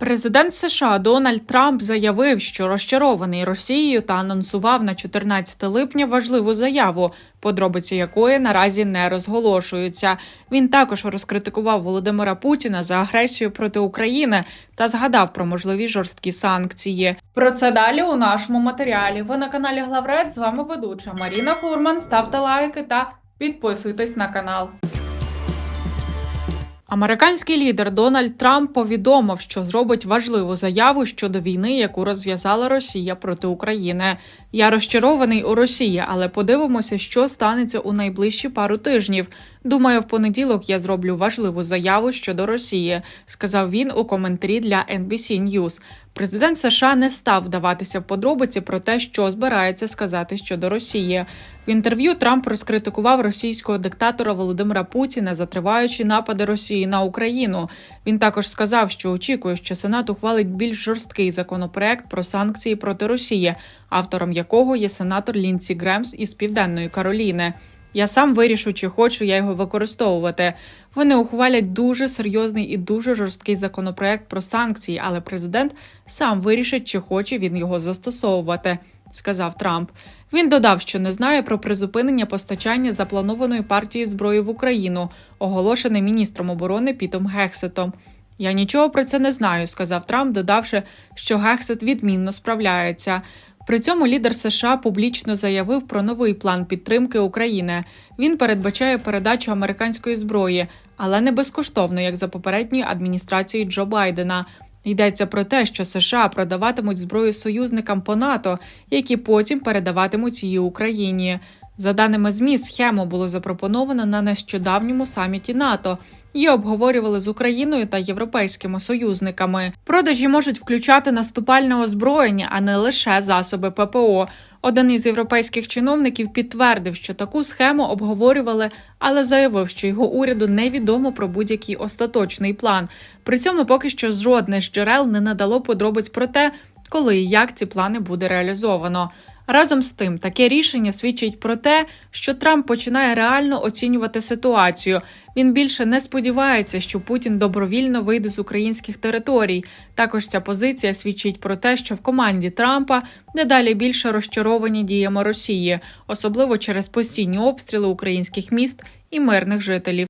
Президент США Дональд Трамп заявив, що розчарований Росією та анонсував на 14 липня важливу заяву, подробиці якої наразі не розголошуються. Він також розкритикував Володимира Путіна за агресію проти України та згадав про можливі жорсткі санкції. Про це далі у нашому матеріалі. Ви на каналі Главред. З вами ведуча Маріна Фурман. Ставте лайки та підписуйтесь на канал. Американський лідер Дональд Трамп повідомив, що зробить важливу заяву щодо війни, яку розв'язала Росія проти України. Я розчарований у Росії, але подивимося, що станеться у найближчі пару тижнів. Думаю, в понеділок я зроблю важливу заяву щодо Росії, сказав він у коментарі для NBC News. Президент США не став вдаватися в подробиці про те, що збирається сказати щодо Росії. В інтерв'ю Трамп розкритикував російського диктатора Володимира Путіна за триваючі напади Росії на Україну. Він також сказав, що очікує, що Сенат ухвалить більш жорсткий законопроект про санкції проти Росії, автором якого є сенатор Лінсі Гремс із Південної Кароліни. Я сам вирішу, чи хочу я його використовувати. Вони ухвалять дуже серйозний і дуже жорсткий законопроект про санкції, але президент сам вирішить, чи хоче він його застосовувати, сказав Трамп. Він додав, що не знає про призупинення постачання запланованої партії зброї в Україну, оголошене міністром оборони Пітом Гексетом. Я нічого про це не знаю, сказав Трамп, додавши, що Гексет відмінно справляється. При цьому лідер США публічно заявив про новий план підтримки України. Він передбачає передачу американської зброї, але не безкоштовно, як за попередньої адміністрації Джо Байдена. Йдеться про те, що США продаватимуть зброю союзникам по НАТО, які потім передаватимуть її Україні. За даними ЗМІ, схему було запропоновано на нещодавньому саміті НАТО. Її обговорювали з Україною та європейськими союзниками. Продажі можуть включати наступальне озброєння, а не лише засоби ППО. Один із європейських чиновників підтвердив, що таку схему обговорювали, але заявив, що його уряду невідомо про будь-який остаточний план. При цьому поки що жодне з джерел не надало подробиць про те, коли і як ці плани буде реалізовано. Разом з тим, таке рішення свідчить про те, що Трамп починає реально оцінювати ситуацію. Він більше не сподівається, що Путін добровільно вийде з українських територій. Також ця позиція свідчить про те, що в команді Трампа дедалі більше розчаровані діями Росії, особливо через постійні обстріли українських міст і мирних жителів.